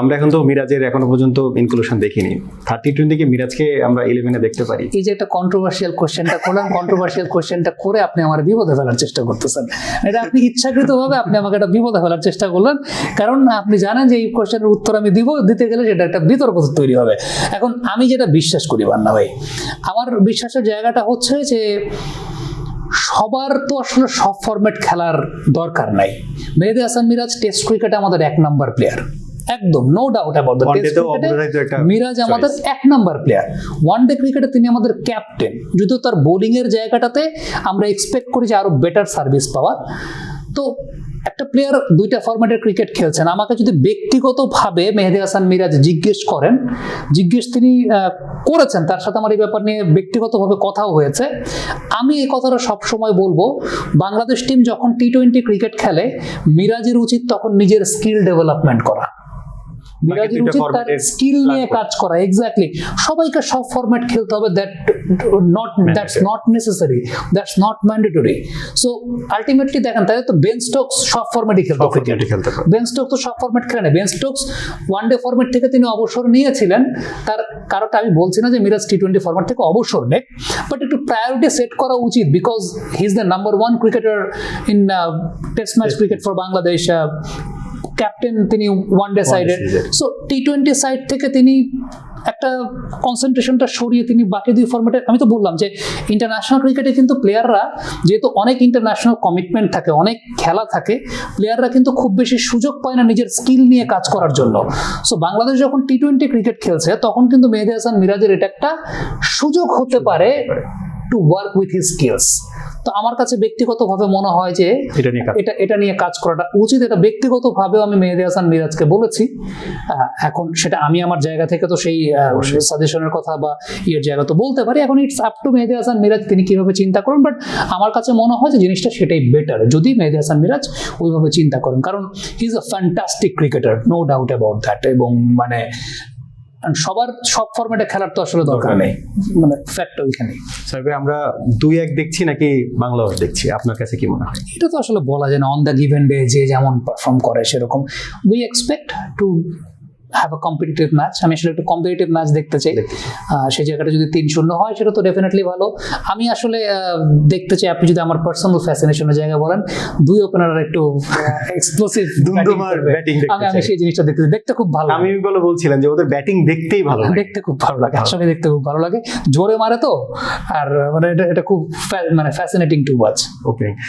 আমরা এখন তো মিরাজের এখনও পর্যন্ত ইনক্লুশন দেখিনি। থার্টি টোয়েন্টিকে মিরাজকে আমরা ইলেভেনে দেখতে পারি। এই যে একটা কন্ট্রোভার্সিয়াল কোশ্চেনটা করলাম কন্ট্রোভার্সিয়াল কোশ্চেনটা করে আপনি আমার বিপদে ফেলার চেষ্টা করতেছেন। এটা আপনি ইচ্ছাকৃতভাবে আপনি আমাকে একটা বিপদে ফেলার চেষ্টা করলেন। কারণ আপনি জানেন যে এই কোশ্চেনের উত্তর আমি দিব, দিতে গেলে সেটা একটা বিতর্ক তৈরি হবে। এখন আমি যেটা বিশ্বাস করি, বান্না ভাই, আমার বিশ্বাসের জায়গাটা হচ্ছে যে সবার তো আসলে সব ফরম্যাট খেলার দরকার নাই। মেহেদি হাসান মিরাজ টেস্ট ক্রিকেটে আমাদের এক নাম্বার প্লেয়ার একদম no doubt about the test ওয়ানডেতেও ক্রিকেটে মিরাজ আমাদের এক নাম্বার প্লেয়ার ওয়ান ডে ক্রিকেটে তিনি আমাদের ক্যাপ্টেন যদিও তার বোলিং এর জায়গাটাতে আমরা এক্সপেক্ট করি যে আরও বেটার সার্ভিস পাওয়ার। তো একটা প্লেয়ার দুইটা ফরম্যাটের ক্রিকেট খেলছেন। আমাকে যদি ব্যক্তিগতভাবে মেহেদি হাসান মিরাজ জিজ্ঞেস করেন জিজ্ঞেস তিনি করেছেন তার সাথে আমার এই ব্যাপার নিয়ে ব্যক্তিগতভাবে কথাও হয়েছে। আমি এই কথাটা সবসময় বলব বাংলাদেশ টিম যখন টি টোয়েন্টি ক্রিকেট খেলে মিরাজের উচিত তখন নিজের স্কিল ডেভেলপমেন্ট করা। দুইটা উচিত তার স্কিল নিয়ে কাজ করা এক্স্যাক্টলি সবাইকে সব ফরম্যাট খেলতে হবে that not that's not necessary that's not mandatory so ultimately দেখেন তাই তো বেন স্টোকস সব ফরম্যাটই খেলতো পারে। বেন স্টোকস তো সব ফরম্যাট খেলে না। Ben Stokes one day format থেকে তিনি অবসর নিয়েছিলেন। তার কারণটা আমি বলছি না যে মিরাজ টি টোয়েন্টি ফরম্যাট থেকে অবসর নেক বাট একটু প্রায়োরিটি সেট করা উচিত because he is the number one cricketer in test match cricket for Bangladesh captain তিনি ওয়ান ডে সাইডের সো টি টোয়েন্টি সাইড থেকে তিনি একটা কনসেন্ট্রেশনটা সরিয়ে তিনি বাকি দুই ফরম্যাটে আমি তো বললাম যে ইন্টারন্যাশনাল ক্রিকেটে কিন্তু প্লেয়াররা যেহেতু অনেক ইন্টারন্যাশনাল কমিটমেন্ট থাকে অনেক খেলা থাকে প্লেয়াররা কিন্তু খুব বেশি সুযোগ পায় না নিজের স্কিল নিয়ে কাজ করার জন্য। সো বাংলাদেশ যখন টি টোয়েন্টি ক্রিকেট খেলছে তখন কিন্তু মেহেদি হাসান মিরাজের এটা একটা সুযোগ হতে পারে। To work with his skills তো আমার কাছে ব্যক্তিগতভাবে মনে হয় যে এটা নিয়ে এটা এটা নিয়ে কাজ করাটা উচিত। এটা ব্যক্তিগতভাবেও আমি মেহেদি হাসান মিরাজকে বলেছি। এখন সেটা আমি আমার জায়গা থেকে তো সেই সাজেশনের কথা বা ইয়ের জায়গা তো বলতে পারি। এখন it's up to Mehedi Hasan Miraz তিনি কীভাবে চিন্তা করেন। বাট আমার কাছে মনে হয় যে জিনিসটা সেটাই বেটার যদি মেহেদি হাসান মিরাজ ওইভাবে চিন্তা করেন কারণ he is a fantastic cricketer no doubt about that এবং মানে সবার সব ফরম্যাটে খেলার তো আসলে দরকার নেই। মানে ফ্যাক্ট ওইখানে। স্যার আমরা দুই এক দেখছি নাকি বাংলাদেশ দেখছি? আপনার কাছে কি মনে হয়? এটা তো আসলে বলা যায় না অন দ্য গিভেন ডে যে যেমন পারফর্ম করে সেরকম। We expect to have a competitive match আমি আসলে একটু কম্পিটিটিভ ম্যাচ দেখতে চাই। সেই জায়গাটা যদি তিন শূন্য হয় সেটা তো ডেফিনেটলি ভালো। আমি আসলে দেখতে চাই আপনি যদি আমার পার্সোনাল ফ্যাসিনেশনের জায়গা বলেন দুই ওপেনার একটু এক্সপ্লোসিভ দুমদুমার ব্যাটিং আমি। সেই জিনিসটা দেখতে চাই। দেখতে খুব ভালো। আমি বলে বলছিলেন যে ওদের ব্যাটিং দেখতেই ভালো লাগে। দেখতে খুব ভালো লাগে। আসলে দেখতে খুব ভালো লাগে। জোরে মারে তো। আর মানে এটা এটা খুব মানে ফ্যাসিনেটিং টু ওয়াচ ওকে